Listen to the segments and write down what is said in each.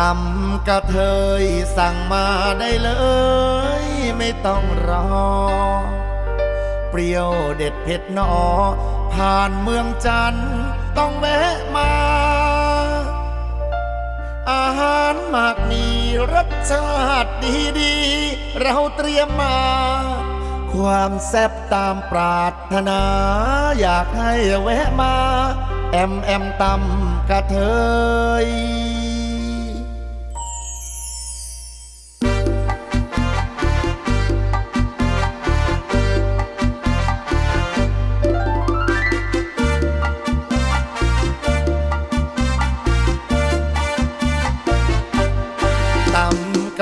ตำกระเทยสั่งมาได้เลย ไม่ต้องรอ เปรี้ยวเด็ดเผ็ดหนอ ผ่านเมืองจันทร์ต้องแวะมา อาหารมากมีรสชาติดีๆ เราเตรียมมา ความแซ่บตามปรารถนา อยากให้แวะมา แอมแอมตำกระเทย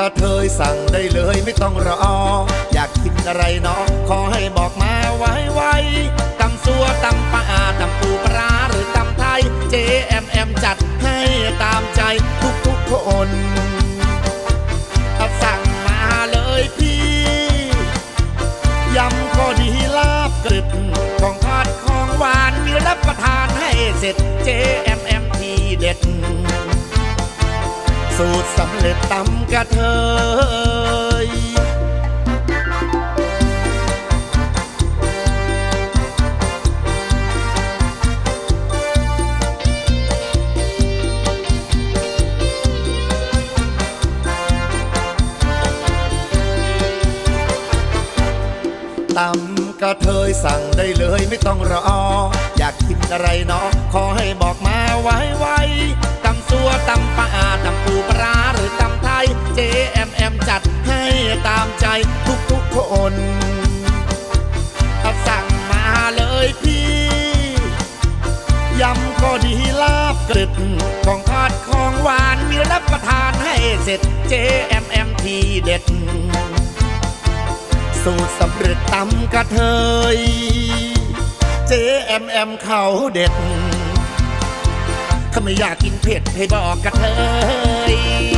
ระเทยสั่งได้เลยไม่ต้องรอ อยากกินอะไรเนาะขอให้บอกมาไว้ไวตำซัวตำปลาตำปูปลาหรือตำไทย JMM จัดให้ตามใจทุกทุกคนสั่งมาเลยพี่ยำก็ดีลาบกรึบของทอดของหวานมีรับประทานให้เสร็จ JMM ทีเด็ด สูตรสำเร็จตำกระเทยตำกระเทยสั่งได้เลยไม่ต้องรอ อยากกินอะไรเนาะขอให้บอกมาไว้ไวตำซัวตำ เสร็จ JMM ทีเด็ด สูตรสำเร็จตำกระเทย JMM เขาเด็ดถ้าไม่อยากกินเผ็ดให้บอกกระเทย